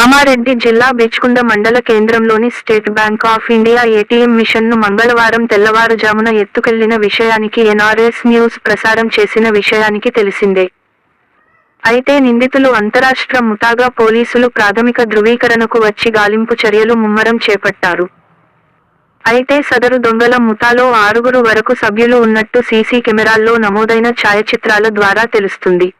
కామారెడ్డి జిల్లా బెచ్కుంద మండల కేంద్రంలోని state bank of India ATM మిషన్ను మంగళవారం తెల్లవారుజామున ఎత్తుకెళ్ళిన విషయానికి ఎన్ఆర్ఎస్ న్యూస్ ప్రసారం చేసిన విషయానికి తెలిసిందే. అయితే నిందితులు అంతరాష్ట్ర ముఠాగా పోలీసులు ప్రాథమిక ధృవీకరణకు వచ్చి గాలింపు చర్యలు ముమ్మరం చేపట్టారు. అయితే సదరు దొంగల ముఠాలో ఆరుగురు వరకు సభ్యులు ఉన్నట్టు సీసీ కెమెరాల్లో నమోదైన ఛాయాచిత్రాల ద్వారా తెలుస్తుంది.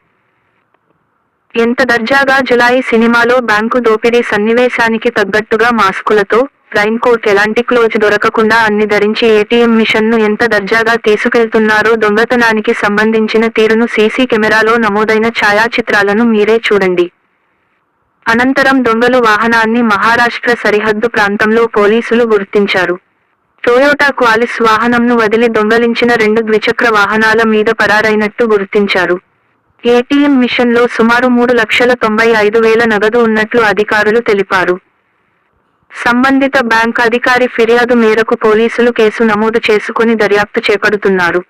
ఎంత దర్జాగా జులాయి సినిమాలో బ్యాంకు దోపిడీ సన్నివేశానికి తగ్గట్టుగా మాస్కులతో రైన్ కోట్ ఎలాంటి క్లోజ్ దొరకకుండా అన్ని ధరించి ఏటీఎం మిషన్ను ఎంత దర్జాగా తీసుకెళ్తున్నారో దొంగతనానికి సంబంధించిన తీరును సీసీ కెమెరాలో నమోదైన ఛాయాచిత్రాలను మీరే చూడండి. అనంతరం దొంగలు వాహనాన్ని మహారాష్ట్ర సరిహద్దు ప్రాంతంలో పోలీసులు గుర్తించారు. టొయోటా క్వాలిస్ వాహనంను వదిలి దొంగలించిన రెండు ద్విచక్ర వాహనాల మీద పరారైనట్టు గుర్తించారు. ఏటీఎం మిషన్లో సుమారు మూడు లక్షల తొంభై ఐదు వేల నగదు ఉన్నట్లు అధికారులు తెలిపారు. సంబంధిత బ్యాంక్ అధికారి ఫిర్యాదు మేరకు పోలీసులు కేసు నమోదు చేసుకుని దర్యాప్తు చేపడుతున్నారు.